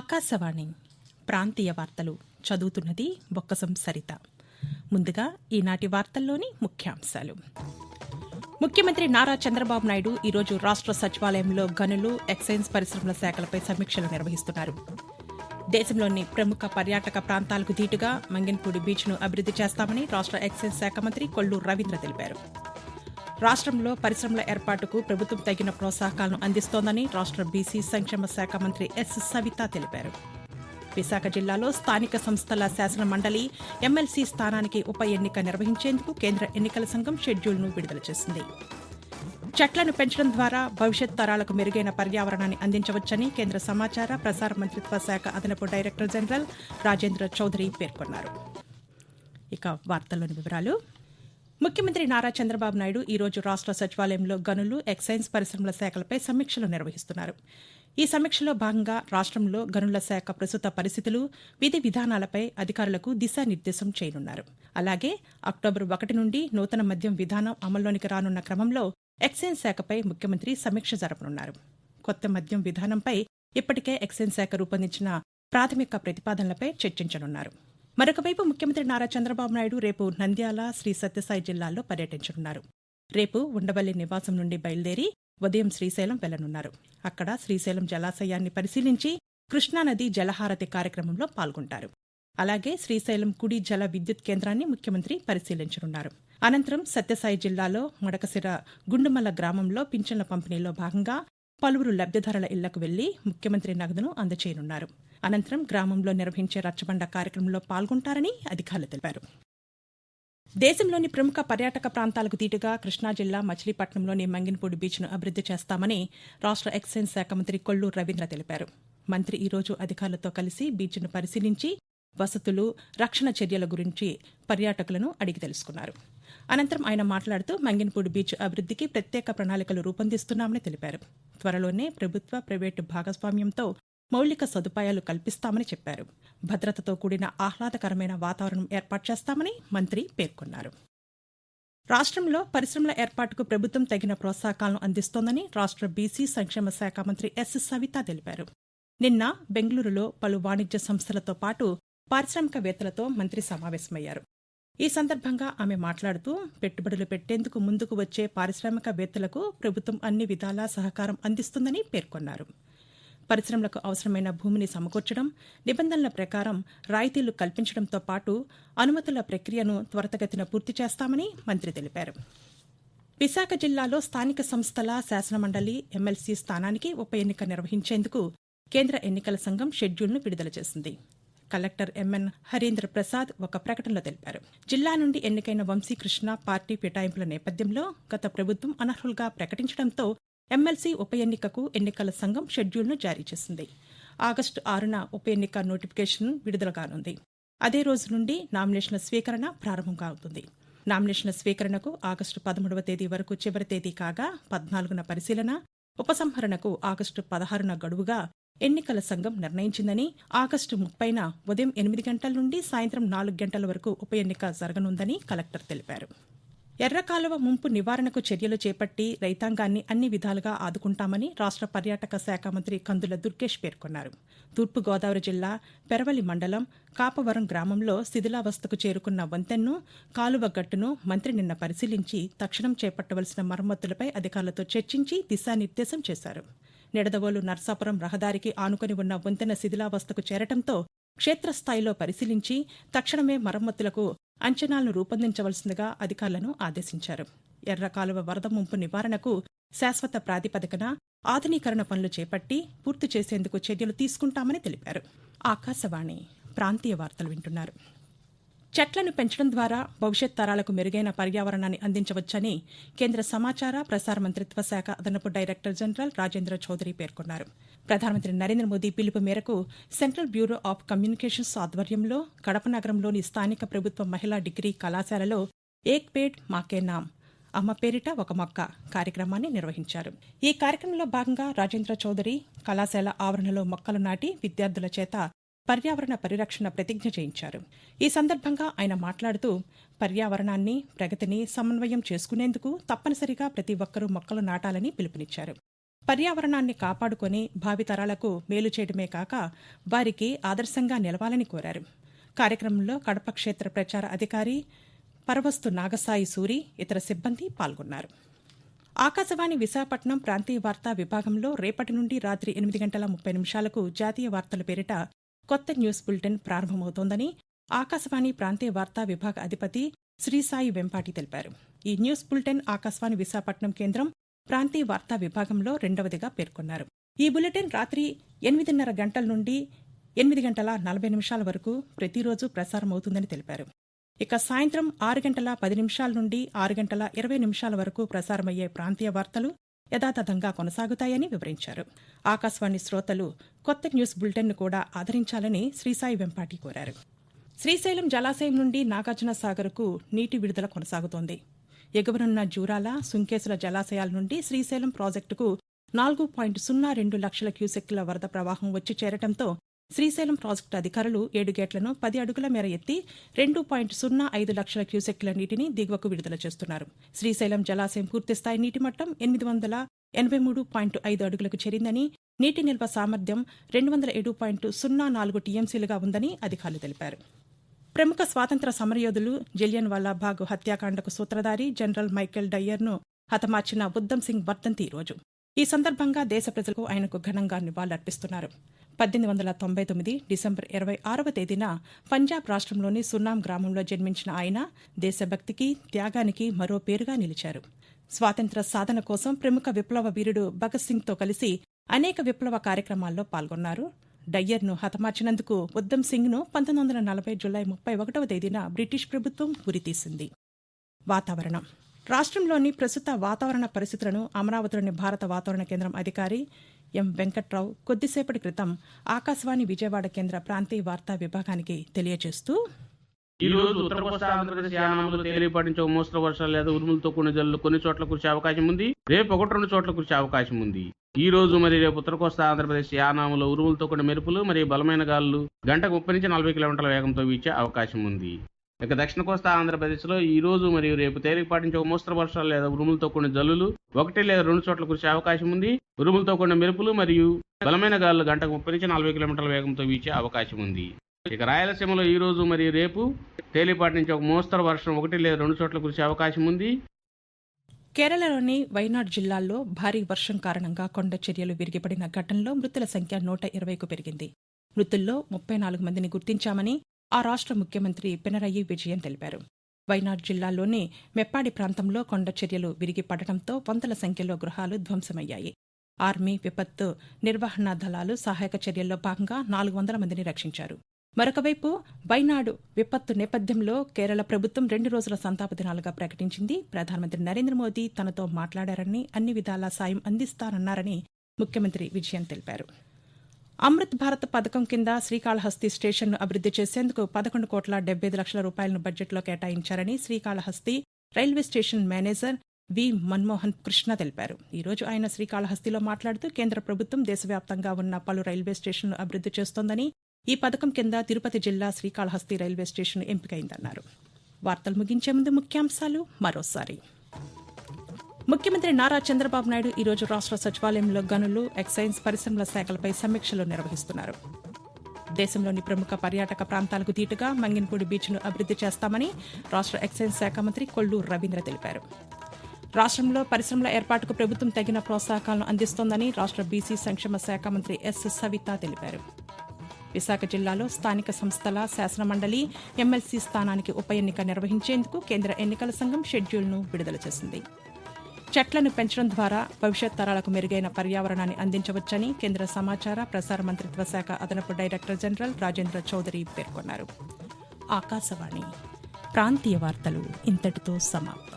ఆకాశవాణి ప్రాంతీయ వార్తలు చదువుతున్నది బొక్కసం సరిత. ముందుగా ఈనాటి వార్తల్లోని ముఖ్యాంశాలు. ముఖ్యమంత్రి నారా చంద్రబాబు నాయుడు ఈరోజు రాష్ట్ర సచివాలయంలో గనులు ఎక్సైజ్ పరిశ్రమల శాఖలపై సమీక్షలు నిర్వహిస్తున్నారు. దేశంలోని ప్రముఖ పర్యాటక ప్రాంతాలకు ధీటుగా మంగన్పూడి బీచ్ను అభివృద్ది చేస్తామని రాష్ట్ర ఎక్సైజ్ శాఖ మంత్రి కొల్లు రవీంద్ర తెలిపారు. రాష్ట్రంలో పరిశ్రమల ఏర్పాటుకు ప్రభుత్వం తగిన ప్రోత్సాహకాలను అందిస్తోందని రాష్ట్ర బీసీ సంక్షేమ శాఖ మంత్రి ఎస్ సవిత తెలిపారు. విశాఖ జిల్లాలో స్థానిక సంస్థల శాసన మండలి ఎమ్మెల్సీ స్థానానికి ఉప ఎన్నిక నిర్వహించేందుకు కేంద్ర ఎన్నికల సంఘం షెడ్యూల్ను విడుదల చేసింది. చెట్లను పెంచడం ద్వారా భవిష్యత్ తరాలకు మెరుగైన పర్యావరణాన్ని అందించవచ్చని కేంద్ర సమాచార ప్రసార మంత్రిత్వ శాఖ అదనపు డైరెక్టర్ జనరల్ రాజేంద్ర చౌదరి పేర్కొన్నారు. ఇక వార్తల్లోని వివరాలు. ముఖ్యమంత్రి నారా చంద్రబాబు నాయుడు ఈ రోజు రాష్ట్ర సచివాలయంలో గనులు ఎక్సైజ్ పరిశ్రమల శాఖలపై సమీక్షలు నిర్వహిస్తున్నారు. ఈ సమీక్షలో భాగంగా రాష్ట్రంలో గనుల శాఖ ప్రస్తుత పరిస్థితులు విధి విధానాలపై అధికారులకు దిశానిర్దేశం చేయనున్నారు. అలాగే అక్టోబర్ ఒకటి నుండి నూతన మద్యం విధానం అమల్లోనికి రానున్న క్రమంలో ఎక్సైజ్ శాఖపై ముఖ్యమంత్రి సమీక్ష జరపనున్నారు. కొత్త మద్యం విధానంపై ఇప్పటికే ఎక్సైజ్ శాఖ రూపొందించిన ప్రాథమిక ప్రతిపాదనలపై చర్చించనున్నారు. మరొకవైపు ముఖ్యమంత్రి నారా చంద్రబాబు నాయుడు రేపు నంద్యాల శ్రీ సత్యసాయి జిల్లాల్లో పర్యటించనున్నారు. రేపు ఉండవల్లి నివాసం నుండి బయలుదేరి ఉదయం శ్రీశైలం వెళ్ళనున్నారు అక్కడ శ్రీశైలం జలాశయాన్ని పరిశీలించి కృష్ణానది జలహారతి కార్యక్రమంలో పాల్గొంటారు. అలాగే శ్రీశైలం కుడి జల విద్యుత్ కేంద్రాన్ని ముఖ్యమంత్రి పరిశీలించనున్నారు. అనంతరం సత్యసాయి జిల్లాలో మడకసిర గుండుమల్ల గ్రామంలో పింఛన్ల పంపిణీలో భాగంగా పలువురు లబ్ధిదారుల ఇళ్ళకు వెళ్ళి ముఖ్యమంత్రి నగదును అందచేయనున్నారు అనంతరం గ్రామంలో నిర్వహించే రచ్చబండ కార్యక్రమంలో పాల్గొంటారని అధికారులు తెలిపారు. దేశంలోని ప్రముఖ పర్యాటక ప్రాంతాలకు దీటుగా కృష్ణా జిల్లా మచిలీపట్నంలోని మంగినపూడి బీచ్ను అభివృద్ది చేస్తామని రాష్ట్ర ఎక్సైజ్ శాఖ మంత్రి కొల్లు రవీంద్ర తెలిపారు. మంత్రి ఈరోజు అధికారులతో కలిసి బీచ్ను పరిశీలించి వసతులు రక్షణ చర్యల గురించి పర్యాటకులను అడిగి తెలుసుకున్నారు. అనంతరం ఆయన మాట్లాడుతూ మంగినపూడి బీచ్ అభివృద్దికి ప్రత్యేక ప్రణాళికలు రూపొందిస్తున్నామని తెలిపారు. త్వరలోనే ప్రభుత్వ ప్రైవేటు భాగస్వామ్యంతో మౌలిక సదుపాయాలు కల్పిస్తామని చెప్పారు. భద్రతతో కూడిన ఆహ్లాదకరమైన వాతావరణం ఏర్పాటు చేస్తామని మంత్రి పేర్కొన్నారు. రాష్ట్రంలో పరిశ్రమల ఏర్పాటుకు ప్రభుత్వం తగిన ప్రోత్సాహకాలను అందిస్తోందని రాష్ట్ర బీసీ సంక్షేమ శాఖ మంత్రి ఎస్ సవిత తెలిపారు. నిన్న బెంగళూరులో పలు వాణిజ్య సంస్థలతో పాటు పారిశ్రామికవేత్తలతో మంత్రి సమావేశమయ్యారు. ఈ సందర్భంగా ఆమె మాట్లాడుతూ పెట్టుబడులు పెట్టేందుకు ముందుకు వచ్చే పారిశ్రామికవేత్తలకు ప్రభుత్వం అన్ని విధాలా సహకారం అందిస్తుందని పేర్కొన్నారు. పరిశ్రమలకు అవసరమైన భూమిని సమకూర్చడం నిబంధనల ప్రకారం రాయితీలు కల్పించడంతో పాటు అనుమతుల ప్రక్రియను త్వరితగతిన పూర్తి చేస్తామని మంత్రి తెలిపారు. విశాఖ జిల్లాలో స్థానిక సంస్థల శాసనమండలి ఎమ్మెల్సీ స్థానానికి ఉప ఎన్నిక నిర్వహించేందుకు కేంద్ర ఎన్నికల సంఘం షెడ్యూల్ను విడుదల చేసింది. కలెక్టర్ ఎంఎన్ హరీంద్ర ప్రసాద్ ఒక ప్రకటనలో తెలిపారు. జిల్లా నుండి ఎన్నికైన వంశీకృష్ణ పార్టీ ఫిటాయింపుల నేపథ్యంలో గత ప్రభుత్వం అనర్హులుగా ప్రకటించడంతో ఎమ్మెల్సీ ఉప ఎన్నికకు ఎన్నికల సంఘం షెడ్యూల్ను జారీ చేసింది. ఆగస్టు ఆరున ఉప ఎన్నిక నోటిఫికేషన్ విడుదల కానుంది. అదే రోజు నుండి నామినేషన్ల స్వీకరణ ప్రారంభం కానుంది నామినేషన్ల స్వీకరణకు ఆగస్టు పదమూడవ తేదీ వరకు చివరి తేదీ కాగా పద్నాలుగున పరిశీలన ఉపసంహరణకు ఆగస్టు పదహారున గడువుగా ఎన్నికల సంఘం నిర్ణయించిందని ఆగస్టు ముప్పైన ఉదయం ఎనిమిది గంటల నుండి సాయంత్రం నాలుగు గంటల వరకు ఉప ఎన్నిక జరగనుందని కలెక్టర్ తెలిపారు. ఎర్రకాలువ ముంపు నివారణకు చర్యలు చేపట్టి రైతాంగాన్ని అన్ని విధాలుగా ఆదుకుంటామని రాష్ట్ర పర్యాటక శాఖ మంత్రి కందుల దుర్గేష్ పేర్కొన్నారు. తూర్పుగోదావరి జిల్లా పెరవలి మండలం కాపవరం గ్రామంలో శిథిలావస్థకు చేరుకున్న వంతెన్ను కాలువ గట్టును మంత్రి నిన్న పరిశీలించి తక్షణం చేపట్టవలసిన మరమ్మతులపై అధికారులతో చర్చించి దిశానిర్దేశం చేశారు. నిడదవోలు నర్సాపురం రహదారికి ఆనుకుని ఉన్న వంతెన శిథిలావస్థకు చేరటంతో క్షేత్రస్థాయిలో పరిశీలించి తక్షణమే మరమ్మతులకు అంచనాలను రూపొందించవలసిందిగా అధికారులను ఆదేశించారు. ఎర్రకాలువ వరద ముంపు నివారణకు శాశ్వత ప్రాతిపదికన ఆధునీకరణ పనులు చేపట్టి పూర్తి చేసేందుకు చర్యలు తీసుకుంటామని తెలిపారు. ఆకాశవాణి ప్రాంతీయ వార్తలు వింటున్నారు. చెట్లను పెంచడం ద్వారా భవిష్యత్ తరాలకు మెరుగైన పర్యావరణాన్ని అందించవచ్చని కేంద్ర సమాచార ప్రసార మంత్రిత్వ శాఖ అదనపు డైరెక్టర్ జనరల్ రాజేంద్ర చౌదరి పేర్కొన్నారు. ప్రధానమంత్రి నరేంద్ర మోదీ పిలుపు మేరకు సెంట్రల్ బ్యూరో ఆఫ్ కమ్యూనికేషన్స్ ఆధ్వర్యంలో కడప నగరంలోని స్థానిక ప్రభుత్వ మహిళా డిగ్రీ కళాశాలలో ఏక్ పేడ్ మాకే నామ్ అమ్మ పేరిట ఒక మొక్క కార్యక్రమాన్ని నిర్వహించారు. ఈ కార్యక్రమంలో భాగంగా రాజేంద్ర చౌదరి కళాశాల ఆవరణలో మొక్కలు నాటి విద్యార్థుల చేత పర్యావరణ పరిరక్షణ ప్రతిజ్ఞ చేయించారు. ఈ సందర్భంగా ఆయన మాట్లాడుతూ పర్యావరణాన్ని ప్రగతిని సమన్వయం చేసుకునేందుకు తప్పనిసరిగా ప్రతి ఒక్కరూ మొక్కలు నాటాలని పిలుపునిచ్చారు. పర్యావరణాన్ని కాపాడుకొని భావితరాలకు మేలు చేయడమే కాక వారికి ఆదర్శంగా నిలవాలని కోరారు. కార్యక్రమంలో కడప క్షేత్ర ప్రచార అధికారి పరవస్తు నాగసాయి సూరి ఇతర సిబ్బంది పాల్గొన్నారు. ఆకాశవాణి విశాఖపట్నం ప్రాంతీయ వార్తా విభాగంలో రేపటి నుండి రాత్రి ఎనిమిది గంటల ముప్పై నిమిషాలకు జాతీయ వార్తల పేరిట కొత్త న్యూస్ బులెటిన్ ప్రారంభమవుతోందని ఆకాశవాణి ప్రాంతీయ వార్తా విభాగ అధిపతి శ్రీసాయి వెంపాటి తెలిపారు. ఈ న్యూస్ బులెటిన్ ఆకాశవాణి విశాఖపట్నం కేంద్రం ప్రాంతీయ వార్తా విభాగంలో రెండవదిగా పేర్కొన్నారు. ఈ బులెటిన్ రాత్రి ఎనిమిదిన్నర గంటల నుండి ఎనిమిది గంటల నలభై నిమిషాల వరకు ప్రతిరోజు ప్రసారమవుతుందని తెలిపారు. ఇక సాయంత్రం ఆరు గంటల పది నిమిషాల నుండి ఆరు గంటల ఇరవై నిమిషాల వరకు ప్రసారమయ్యే ప్రాంతీయ వార్తలు యథాతథంగా కొనసాగుతాయని వివరించారు. ఆకాశవాణి శ్రోతలు కొత్త న్యూస్ బులెటిన్ను కూడా ఆదరించాలని శ్రీసాయి వెంపాటి కోరారు. శ్రీశైలం జలాశయం నుండి నాగార్జున సాగర్కు నీటి విడుదల కొనసాగుతోంది. ఎగువనున్న జూరాల సుంకేసుల జలాశయాల నుండి శ్రీశైలం ప్రాజెక్టుకు నాలుగు పాయింట్ సున్నా రెండు లక్షల క్యూసెక్కుల వరద ప్రవాహం వచ్చి చేరటంతో శ్రీశైలం ప్రాజెక్టు అధికారులు ఏడు గేట్లను పది అడుగుల మేర ఎత్తి రెండు పాయింట్ సున్నా ఐదు లక్షల క్యూసెక్కుల నీటిని దిగువకు విడుదల చేస్తున్నారు. శ్రీశైలం జలాశయం పూర్తిస్థాయి నీటి మట్టం ఎనిమిది వందల ఎనభై మూడు పాయింట్ ఐదు అడుగులకు చేరిందని నీటి నిల్వ సామర్థ్యం రెండు వందల ఏడు పాయింట్ సున్నా నాలుగు టీఎంసీలుగా ఉందని అధికారులు తెలిపారు. ప్రముఖ స్వాతంత్ర సమరయోధులు జలియన్ వాలాబాగ్ హత్యాకాండకు సూత్రధారి జనరల్ మైకేల్ డయ్యర్ను హతమార్చిన ఉద్దమ్ సింగ్ వర్ధంతి ఈరోజు. రోజు ఈ సందర్భంగా దేశ ప్రజలకు ఆయనకు ఘనంగా నివాళులర్పిస్తున్నారు. పద్దెనిమిది వందల తొంభై తొమ్మిది డిసెంబర్ ఇరవై ఆరవ తేదీన పంజాబ్ రాష్ట్రంలోని సున్నాం గ్రామంలో జన్మించిన ఆయన దేశభక్తికి త్యాగానికి మరో పేరుగా నిలిచారు. స్వాతంత్ర సాధన కోసం ప్రముఖ విప్లవ వీరుడు భగత్ సింగ్తో కలిసి అనేక విప్లవ కార్యక్రమాల్లో పాల్గొన్నారు. డయ్యర్ను హతమార్చినందుకు ఉద్దమ్ సింగ్ను పంతొమ్మిది వందల నలభై జులై ముప్పై ఒకటవ తేదీన బ్రిటిష్ ప్రభుత్వం గురితీసింది వాతావరణం. రాష్ట్రంలోని ప్రస్తుత వాతావరణ పరిస్థితులను అమరావతిలోని భారత వాతావరణ కేంద్రం అధికారి ఎం వెంకట్రావు కొద్దిసేపటి క్రితం ఆకాశవాణి విజయవాడ కేంద్ర ప్రాంతీయ వార్తా విభాగానికి తెలియజేస్తూ ఈ రోజు ఉత్తర కోస్తా ఆంధ్రప్రదేశ్ యానంలో తేలిపాటి నుంచి మోస్తరు వర్షాలు లేదా ఉరుములతో కూడిన జల్లు కొన్ని చోట్ల కురిసే అవకాశం ఉంది. రేపు ఒకటి రెండు చోట్ల కురిసే అవకాశం ఉంది. ఈ రోజు మరి రేపు ఉత్తర కోస్తా ఆంధ్రప్రదేశ్ యానాములో ఉరుములతో కొన్ని మెరుపులు మరియు బలమైన గాలులు గంటకు ముప్పై నుంచి నలభై కిలోమీటర్ల వేగంతో వీచే అవకాశం ఉంది. ఇక దక్షిణ కోస్తా ఆంధ్రప్రదేశ్లో ఈ రోజు మరియు రేపు తేలికపాటి నుంచి ఒక మోస్తరు వర్షాలు లేదా ఉరుములతో కొన్ని జల్లులు ఒకటి లేదా రెండు చోట్ల కురిసే అవకాశం ఉంది. ఉరుములతో కొన్ని మెరుపులు మరియు బలమైన గాలులు గంటకు ముప్పై నుంచి నలభై కిలోమీటర్ల వేగంతో వీచే అవకాశం ఉంది. ఇక రాయలసీమలో ఈ రోజు మరియు రేపు తేలిపాటి నుంచి ఒక మోస్తరు వర్షం ఒకటి లేదా రెండు చోట్ల కురిసే అవకాశం ఉంది. కేరళలోని వైనాడ్ జిల్లాల్లో భారీ వర్షం కారణంగా కొండ చర్యలు విరిగిపడిన ఘటనలో మృతుల సంఖ్య నూట ఇరవైకు పెరిగింది. మృతుల్లో ముప్పై నాలుగు మందిని గుర్తించామని ఆ రాష్ట్ర ముఖ్యమంత్రి పినరయి విజయన్ తెలిపారు. వైనాడ్ జిల్లాలోని మెప్పాడి ప్రాంతంలో కొండ చర్యలు విరిగిపడటంతో వందల సంఖ్యలో గృహాలు ధ్వంసమయ్యాయి. ఆర్మీ విపత్తు నిర్వహణ దళాలు సహాయక చర్యల్లో భాగంగా నాలుగు వందల మందిని రక్షించారు. మరొకవైపు వైనాడు విపత్తు నేపథ్యంలో కేరళ ప్రభుత్వం రెండు రోజుల సంతాప దినాలుగా ప్రకటించింది. ప్రధానమంత్రి నరేంద్ర మోదీ తనతో మాట్లాడారని అన్ని విధాలా సాయం అందిస్తారన్నారని ముఖ్యమంత్రి విజయన్ తెలిపారు. అమృత్ భారత్ పథకం కింద శ్రీకాళహస్తి స్టేషన్ను అభివృద్ది చేసేందుకు పదకొండు కోట్ల డెబ్బై ఐదు లక్షల రూపాయలను బడ్జెట్లో కేటాయించారని Srikalahasti railway station manager V Manmohan Krishna తెలిపారు. ఈ రోజు ఆయన శ్రీకాళహస్తిలో మాట్లాడుతూ కేంద్ర ప్రభుత్వం దేశవ్యాప్తంగా ఉన్న పలు రైల్వే స్టేషన్లు అభివృద్ది చేస్తోందని ఈ పథకం కింద తిరుపతి జిల్లా శ్రీకాళహస్తి రైల్వే స్టేషన్ ఎంపికైందన్నారు. వార్తలు ముగించే ముందు ముఖ్యాంశాలు మరోసారి. ముఖ్యమంత్రి నారా చంద్రబాబు నాయుడు ఈరోజు రాష్ట్ర సచివాలయంలో గనులు ఎక్సైజ్ పరిశ్రమల శాఖలపై సమీక్షలు నిర్వహిస్తున్నారు. దేశంలోని ప్రముఖ పర్యాటక ప్రాంతాలకు దీటుగా మంగినపూడి బీచ్ను అభివృద్ధి చేస్తామని రాష్ట్ర ఎక్సైజ్ శాఖ మంత్రి కొల్లు రవీంద్ర తెలిపారు. రాష్ట్రంలో పరిశ్రమల ఏర్పాటుకు ప్రభుత్వం తగిన ప్రోత్సాహకాలను అందిస్తోందని రాష్ట్ర బీసీ సంక్షేమ శాఖ మంత్రి ఎస్. సవిత తెలిపారు. విశాఖ జిల్లాలో స్థానిక సంస్థల శాసనమండలి ఎమ్మెల్సీ స్థానానికి ఉప ఎన్నిక నిర్వహించేందుకు కేంద్ర ఎన్నికల సంఘం షెడ్యూల్ను విడుదల చేసింది. చెట్లను పెంచడం ద్వారా భవిష్యత్ తరాలకు మెరుగైన పర్యావరణాన్ని అందించవచ్చని కేంద్ర సమాచార ప్రసార మంత్రిత్వ శాఖ అదనపు డైరెక్టర్ జనరల్ రాజేంద్ర చౌదరి పేర్కొన్నారు. ఆకాశవాణి ప్రాంతీయ వార్తలు ఇంతటితో సమాప్తం.